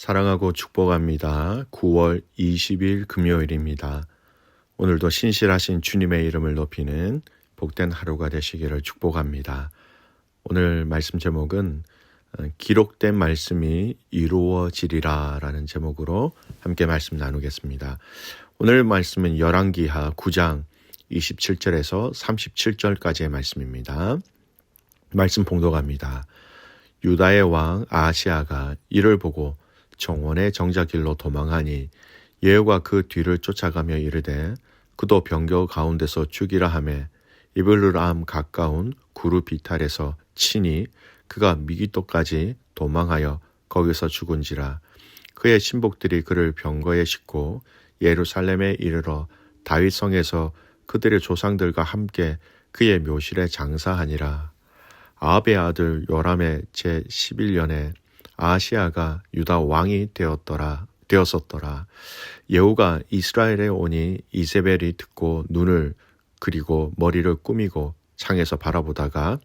사랑하고 축복합니다. 9월 20일 금요일입니다. 오늘도 신실하신 주님의 이름을 높이는 복된 하루가 되시기를 축복합니다. 오늘 말씀 제목은 어, 기록된 말씀이 이루어지리라 라는 제목으로 함께 말씀 나누겠습니다. 오늘 말씀은 열왕기하 9장 27절에서 37절까지의 말씀입니다. 말씀 봉독합니다. 유다의 왕 아시아가 이를 보고 정원의 정자길로 도망하니 예후가 그 뒤를 쫓아가며 이르되 그도 병겨 가운데서 죽이라 하매 이블르암 가까운 구루 비탈에서 치니 그가 미기토까지 도망하여 거기서 죽은지라. 그의 신복들이 그를 병거에 싣고 예루살렘에 이르러 다윗성에서 그들의 조상들과 함께 그의 묘실에 장사하니라. 아합의 아들 요람의 제 11년에 아시아가 유다 왕이 되었더라 되었었더라. 예후가 이스라엘에 오니 이세벨이 듣고 눈을 그리고 머리를 꾸미고 창에서 바라보다가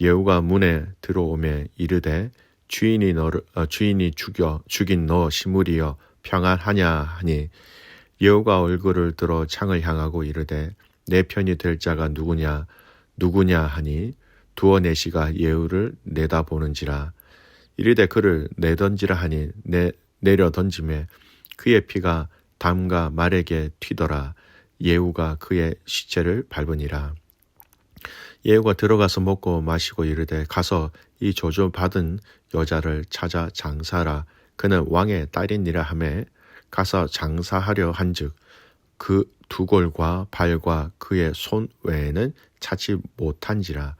예후가 문에 들어오매 이르되 주인이 너를 어, 주인이 죽여 죽인 너 시므리여 평안하냐 하니 예후가 얼굴을 들어 창을 향하고 이르되 내 편이 될 자가 누구냐 누구냐 하니 두어 내시가 예후를 내다보는지라 이르되 그를 내던지라 하니 내, 내려 던짐에 그의 피가 담과 말에게 튀더라. 예후가 그의 시체를 밟으니라. 예후가 들어가서 먹고 마시고 이르되 가서 이 조조 받은 여자를 찾아 장사라. 그는 왕의 딸이니라 하매 가서 장사하려 한즉 그 두골과 발과 그의 손 외에는 찾지 못한지라.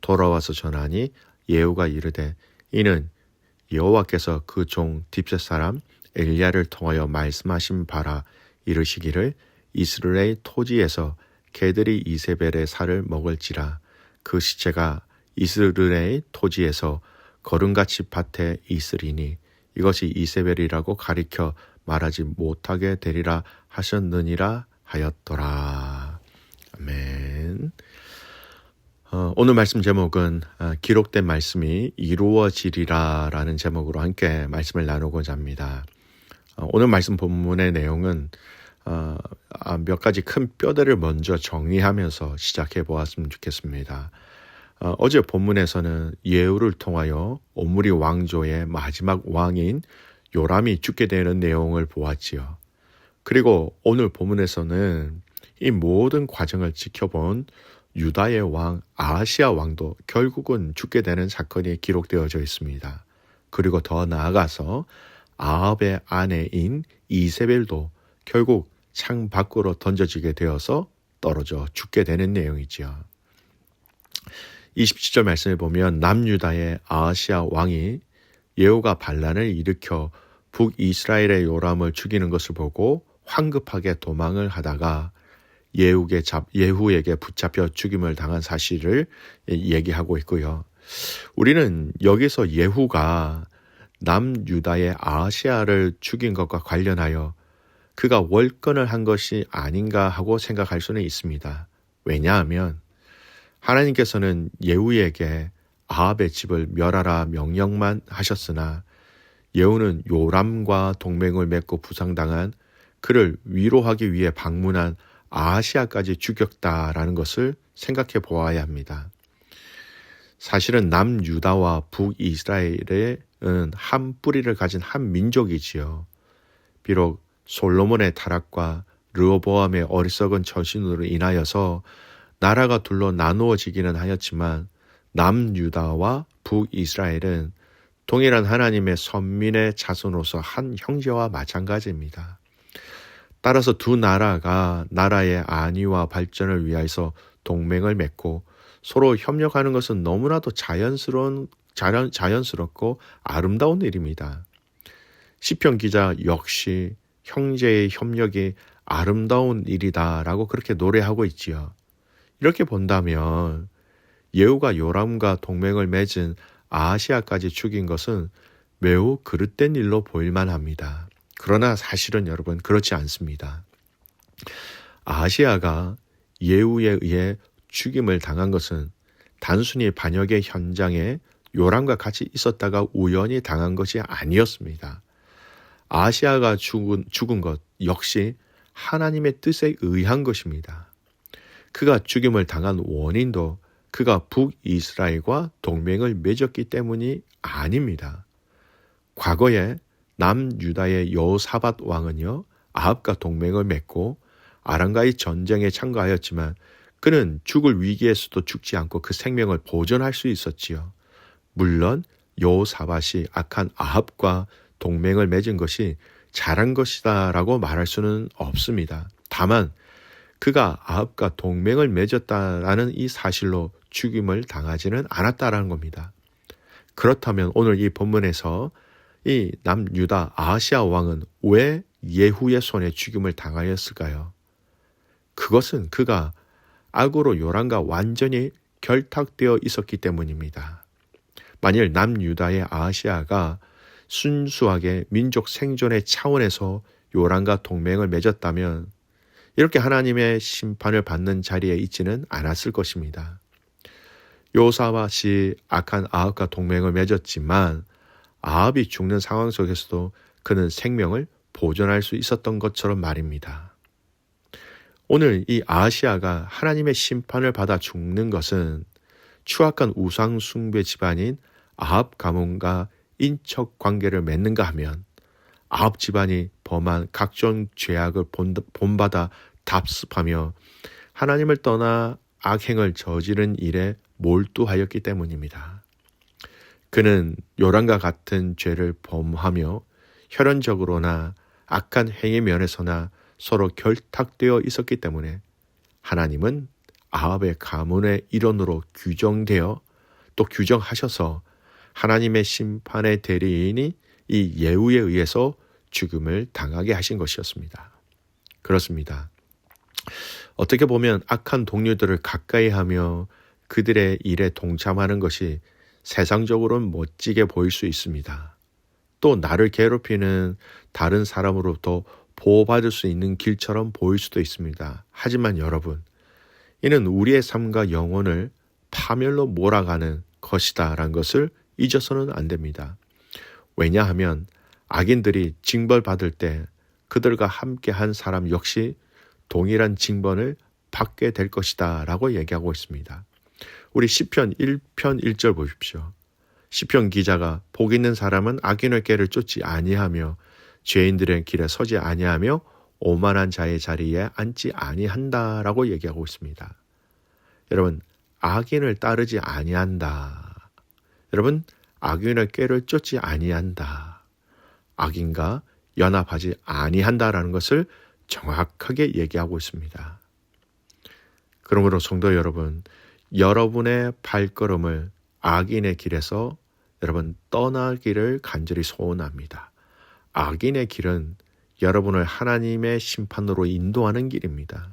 돌아와서 전하니 예후가 이르되 이는 여호와께서 그 종 딥셋 사람 엘리야를 통하여 말씀하신 바라 이르시기를 이스라엘 토지에서 개들이 이세벨의 살을 먹을지라 그 시체가 이스라엘 토지에서 거름같이 밭에 있으리니 이것이 이세벨이라고 가리켜 말하지 못하게 되리라 하셨느니라 하였더라. 아멘. 어, 오늘 말씀 제목은 어, 기록된 말씀이 이루어지리라 라는 제목으로 함께 말씀을 나누고자 합니다. 어, 오늘 말씀 본문의 내용은 어, 아, 몇 가지 큰 뼈대를 먼저 정리하면서 시작해 보았으면 좋겠습니다. 어, 어제 본문에서는 예후를 통하여 오므리 왕조의 마지막 왕인 요람이 죽게 되는 내용을 보았지요. 그리고 오늘 본문에서는 이 모든 과정을 지켜본 유다의 왕 아시아 왕도 결국은 죽게 되는 사건이 기록되어져 있습니다. 그리고 더 나아가서 아합의 아내인 이세벨도 결국 창 밖으로 던져지게 되어서 떨어져 죽게 되는 내용이지요. 27절 말씀에 보면 남유다의 아시아 왕이 예후가 반란을 일으켜 북이스라엘의 요람을 죽이는 것을 보고 황급하게 도망을 하다가 예후에 잡, 예후에게 붙잡혀 죽임을 당한 사실을 얘기하고 있고요. 우리는 여기서 예후가 남유다의 아시아를 죽인 것과 관련하여 그가 월권을 한 것이 아닌가 하고 생각할 수는 있습니다. 왜냐하면 하나님께서는 예후에게 아합의 집을 멸하라 명령만 하셨으나 예후는 요람과 동맹을 맺고 부상당한 그를 위로하기 위해 방문한 아시아까지 죽였다라는 것을 생각해 보아야 합니다. 사실은 남유다와 북이스라엘은 한 뿌리를 가진 한 민족이지요. 비록 솔로몬의 타락과 르호보암의 어리석은 처신으로 인하여서 나라가 둘로 나누어지기는 하였지만 남유다와 북이스라엘은 동일한 하나님의 선민의 자손으로서 한 형제와 마찬가지입니다. 따라서 두 나라가 나라의 안위와 발전을 위하여서 동맹을 맺고 서로 협력하는 것은 너무나도 자연스러운 자연, 자연스럽고 아름다운 일입니다. 시편 기자 역시 형제의 협력이 아름다운 일이다라고 그렇게 노래하고 있지요. 이렇게 본다면 예후가 요람과 동맹을 맺은 아시아까지 죽인 것은 매우 그릇된 일로 보일만 합니다. 그러나 사실은 여러분 그렇지 않습니다. 아시아가 예후에 의해 죽임을 당한 것은 단순히 반역의 현장에 요람과 같이 있었다가 우연히 당한 것이 아니었습니다. 아시아가 죽은, 죽은 것 역시 하나님의 뜻에 의한 것입니다. 그가 죽임을 당한 원인도 그가 북이스라엘과 동맹을 맺었기 때문이 아닙니다. 과거에 남유다의 여사밧 왕은요, 아합과 동맹을 맺고 아람과의 전쟁에 참가하였지만 그는 죽을 위기에서도 죽지 않고 그 생명을 보존할 수 있었지요. 물론 요사밧이 악한 아합과 동맹을 맺은 것이 잘한 것이다라고 말할 수는 없습니다. 다만 그가 아합과 동맹을 맺었다라는 이 사실로 죽임을 당하지는 않았다라는 겁니다. 그렇다면 오늘 이 본문에서 이 남유다 아시아 왕은 왜 예후의 손에 죽임을 당하였을까요? 그것은 그가 악으로 요란과 완전히 결탁되어 있었기 때문입니다. 만일 남유다의 아시아가 순수하게 민족 생존의 차원에서 요란과 동맹을 맺었다면 이렇게 하나님의 심판을 받는 자리에 있지는 않았을 것입니다. 요사와시 악한 아합과 동맹을 맺었지만 아합이 죽는 상황 속에서도 그는 생명을 보존할 수 있었던 것처럼 말입니다. 오늘 이 아시아가 하나님의 심판을 받아 죽는 것은 추악한 우상 숭배 집안인 아합 가문과 인척 관계를 맺는가 하면 아합 집안이 범한 각종 죄악을 본받아 답습하며 하나님을 떠나 악행을 저지른 일에 몰두하였기 때문입니다. 그는 요란과 같은 죄를 범하며 혈연적으로나 악한 행위 면에서나 서로 결탁되어 있었기 때문에 하나님은 아합의 가문의 일원으로 규정되어 또 규정하셔서 하나님의 심판의 대리인이 이 예우에 의해서 죽음을 당하게 하신 것이었습니다. 그렇습니다. 어떻게 보면 악한 동료들을 가까이 하며 그들의 일에 동참하는 것이 세상적으로는 멋지게 보일 수 있습니다. 또 나를 괴롭히는 다른 사람으로부터 보호받을 수 있는 길처럼 보일 수도 있습니다. 하지만 여러분, 이는 우리의 삶과 영혼을 파멸로 몰아가는 것이다 라는 것을 잊어서는 안 됩니다. 왜냐하면 악인들이 징벌받을 때 그들과 함께 한 사람 역시 동일한 징벌을 받게 될 것이다 라고 얘기하고 있습니다. 우리 시편 1편 1절 보십시오. 시편 기자가 복 있는 사람은 악인의 꾀를 쫓지 아니하며 죄인들의 길에 서지 아니하며 오만한 자의 자리에 앉지 아니한다라고 얘기하고 있습니다. 여러분 악인을 따르지 아니한다. 여러분 악인의 꾀를 쫓지 아니한다. 악인과 연합하지 아니한다라는 것을 정확하게 얘기하고 있습니다. 그러므로 성도 여러분, 여러분의 발걸음을 악인의 길에서 여러분 떠나기를 간절히 소원합니다. 악인의 길은 여러분을 하나님의 심판으로 인도하는 길입니다.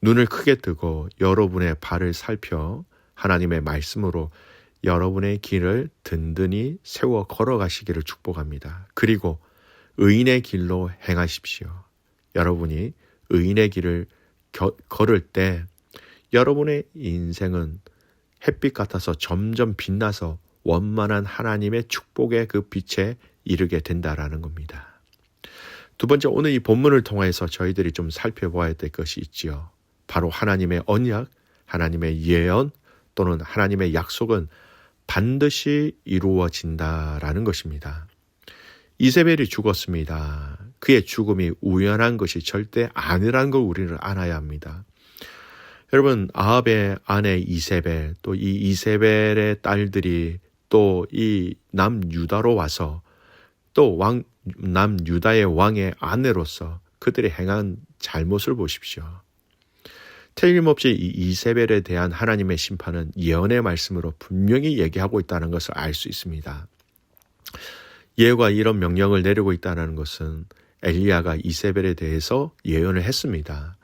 눈을 크게 뜨고 여러분의 발을 살펴 하나님의 말씀으로 여러분의 길을 든든히 세워 걸어가시기를 축복합니다. 그리고 의인의 길로 행하십시오. 여러분이 의인의 길을 겨, 걸을 때 여러분의 인생은 햇빛 같아서 점점 빛나서 원만한 하나님의 축복의 그 빛에 이르게 된다라는 겁니다. 두 번째 오늘 이 본문을 통해서 저희들이 좀 살펴보아야 될 것이 있지요. 바로 하나님의 언약, 하나님의 예언 또는 하나님의 약속은 반드시 이루어진다라는 것입니다. 이세벨이 죽었습니다. 그의 죽음이 우연한 것이 절대 아니라는 걸 우리는 알아야 합니다. 여러분 아합의 아내 이세벨 또 이 이세벨의 딸들이 또 이 남유다로 와서 또 왕 남유다의 왕의 아내로서 그들이 행한 잘못을 보십시오. 틀림없이 이 이세벨에 대한 하나님의 심판은 예언의 말씀으로 분명히 얘기하고 있다는 것을 알 수 있습니다. 예후가 이런 명령을 내리고 있다는 것은 엘리야가 이세벨에 대해서 예언을 했습니다.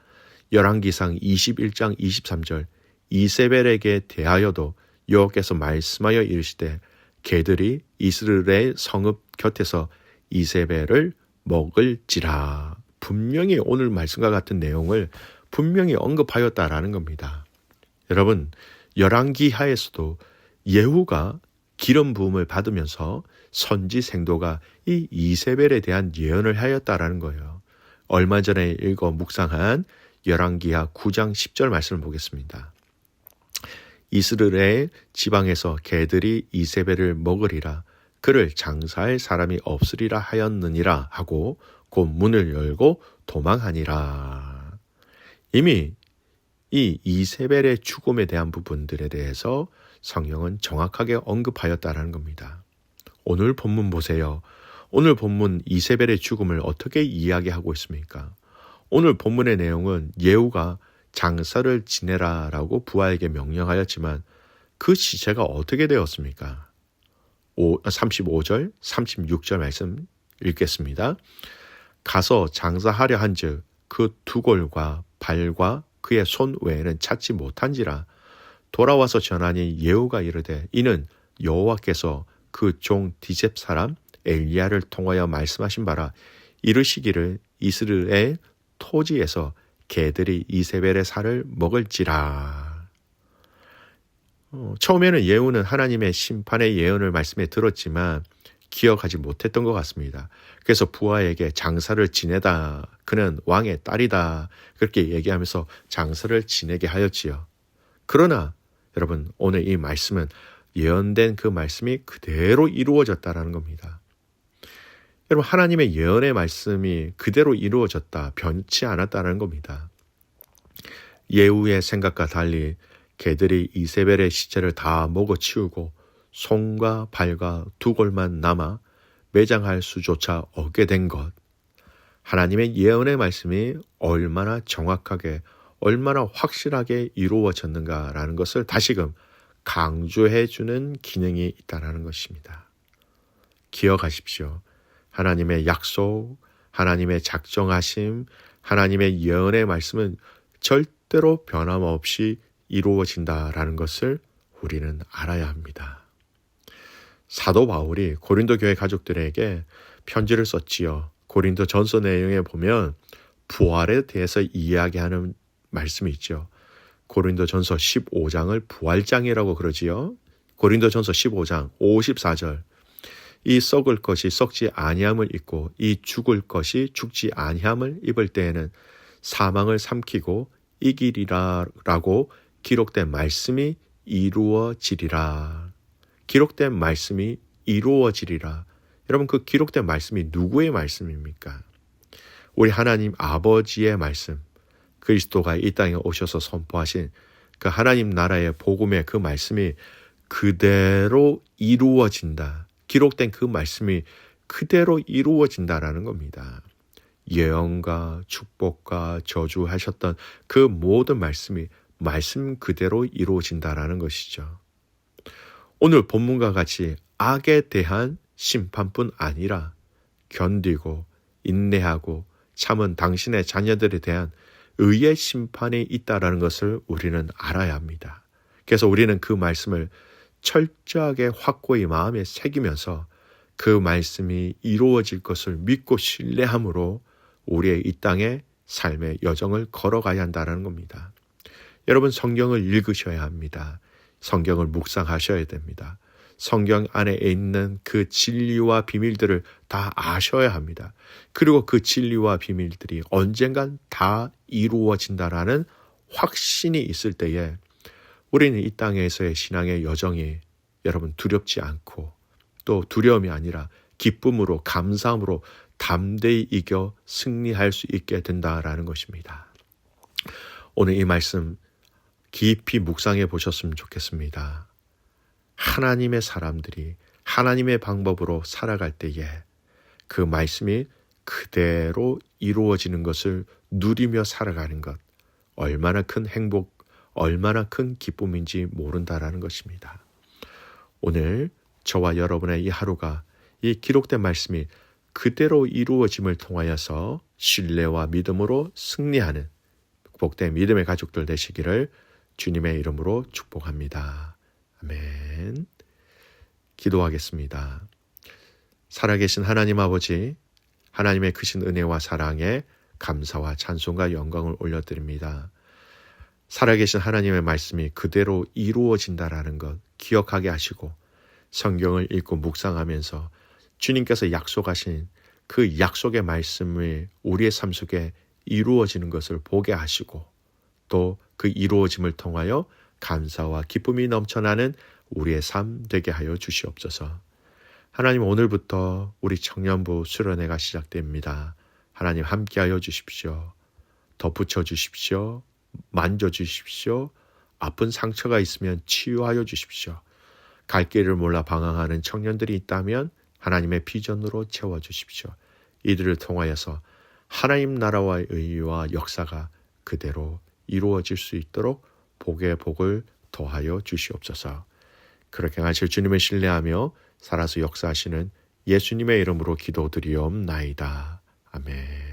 열왕기상 21장 23절 이세벨에게 대하여도 여호와께서 말씀하여 이르시되 개들이 이스라엘 성읍 곁에서 이세벨을 먹을지라 분명히 오늘 말씀과 같은 내용을 분명히 언급하였다라는 겁니다. 여러분 열왕기하에서도 예후가 기름 부음을 받으면서 선지 생도가 이 이세벨에 대한 예언을 하였다라는 거예요. 얼마 전에 읽어 묵상한 열왕기하 9장 10절 말씀을 보겠습니다. 이스라엘 지방에서 개들이 이세벨을 먹으리라 그를 장사할 사람이 없으리라 하였느니라 하고 곧 문을 열고 도망하니라. 이미 이 이세벨의 죽음에 대한 부분들에 대해서 성경은 정확하게 언급하였다라는 겁니다. 오늘 본문 보세요. 오늘 본문 이세벨의 죽음을 어떻게 이야기하고 있습니까? 오늘 본문의 내용은 예후가 장사를 지내라라고 부하에게 명령하였지만 그 시체가 어떻게 되었습니까? 35절, 36절 말씀 읽겠습니다. 가서 장사하려 한즉 그 두골과 발과 그의 손 외에는 찾지 못한지라 돌아와서 전하니 예후가 이르되 이는 여호와께서 그 종 디셉 사람 엘리야를 통하여 말씀하신 바라 이르시기를 이스라엘 토지에서 개들이 이세벨의 살을 먹을지라. 어, 처음에는 예후는 하나님의 심판의 예언을 말씀에 들었지만 기억하지 못했던 것 같습니다. 그래서 부하에게 장사를 지내다. 그는 왕의 딸이다. 그렇게 얘기하면서 장사를 지내게 하였지요. 그러나 여러분 오늘 이 말씀은 예언된 그 말씀이 그대로 이루어졌다라는 겁니다. 여러분 하나님의 예언의 말씀이 그대로 이루어졌다. 변치 않았다는 겁니다. 예후의 생각과 달리 개들이 이세벨의 시체를 다 먹어치우고 손과 발과 두 골만 남아 매장할 수조차 얻게 된 것. 하나님의 예언의 말씀이 얼마나 정확하게, 얼마나 확실하게 이루어졌는가라는 것을 다시금 강조해 주는 기능이 있다라는 것입니다. 기억하십시오. 하나님의 약속, 하나님의 작정하심, 하나님의 예언의 말씀은 절대로 변함없이 이루어진다라는 것을 우리는 알아야 합니다. 사도 바울이 고린도 교회 가족들에게 편지를 썼지요. 고린도 전서 내용에 보면 부활에 대해서 이야기하는 말씀이 있죠. 고린도 전서 15장을 부활장이라고 그러지요. 고린도 전서 15장 54절. 이 썩을 것이 썩지 아니함을 입고 이 죽을 것이 죽지 아니함을 입을 때에는 사망을 삼키고 이기리라라고 기록된 말씀이 이루어지리라. 기록된 말씀이 이루어지리라. 여러분 그 기록된 말씀이 누구의 말씀입니까? 우리 하나님 아버지의 말씀. 그리스도가 이 땅에 오셔서 선포하신 그 하나님 나라의 복음의 그 말씀이 그대로 이루어진다. 기록된 그 말씀이 그대로 이루어진다라는 겁니다. 예언과 축복과 저주하셨던 그 모든 말씀이 말씀 그대로 이루어진다라는 것이죠. 오늘 본문과 같이 악에 대한 심판뿐 아니라 견디고 인내하고 참은 당신의 자녀들에 대한 의의 심판이 있다라는 것을 우리는 알아야 합니다. 그래서 우리는 그 말씀을 철저하게 확고히 마음에 새기면서 그 말씀이 이루어질 것을 믿고 신뢰함으로 우리의 이 땅의 삶의 여정을 걸어가야 한다는 겁니다. 여러분 성경을 읽으셔야 합니다. 성경을 묵상하셔야 됩니다. 성경 안에 있는 그 진리와 비밀들을 다 아셔야 합니다. 그리고 그 진리와 비밀들이 언젠간 다 이루어진다라는 확신이 있을 때에 우리는 이 땅에서의 신앙의 여정이 여러분 두렵지 않고 또 두려움이 아니라 기쁨으로 감사함으로 담대히 이겨 승리할 수 있게 된다라는 것입니다. 오늘 이 말씀 깊이 묵상해 보셨으면 좋겠습니다. 하나님의 사람들이 하나님의 방법으로 살아갈 때에 그 말씀이 그대로 이루어지는 것을 누리며 살아가는 것, 얼마나 큰 행복, 얼마나 큰 기쁨인지 모른다라는 것입니다. 오늘 저와 여러분의 이 하루가 이 기록된 말씀이 그대로 이루어짐을 통하여서 신뢰와 믿음으로 승리하는 복된 믿음의 가족들 되시기를 주님의 이름으로 축복합니다. 아멘. 기도하겠습니다. 살아계신 하나님 아버지, 하나님의 크신 은혜와 사랑에 감사와 찬송과 영광을 올려드립니다. 살아계신 하나님의 말씀이 그대로 이루어진다라는 것 기억하게 하시고 성경을 읽고 묵상하면서 주님께서 약속하신 그 약속의 말씀이 우리의 삶 속에 이루어지는 것을 보게 하시고 또 그 이루어짐을 통하여 감사와 기쁨이 넘쳐나는 우리의 삶 되게 하여 주시옵소서. 하나님 오늘부터 우리 청년부 수련회가 시작됩니다. 하나님 함께하여 주십시오. 덧붙여 주십시오. 만져 주십시오. 아픈 상처가 있으면 치유하여 주십시오. 갈 길을 몰라 방황하는 청년들이 있다면 하나님의 비전으로 채워 주십시오. 이들을 통하여서 하나님 나라와의 의와 역사가 그대로 이루어질 수 있도록 복의 복을 더하여 주시옵소서. 그렇게 하실 주님을 신뢰하며 살아서 역사하시는 예수님의 이름으로 기도드리옵나이다. 아멘.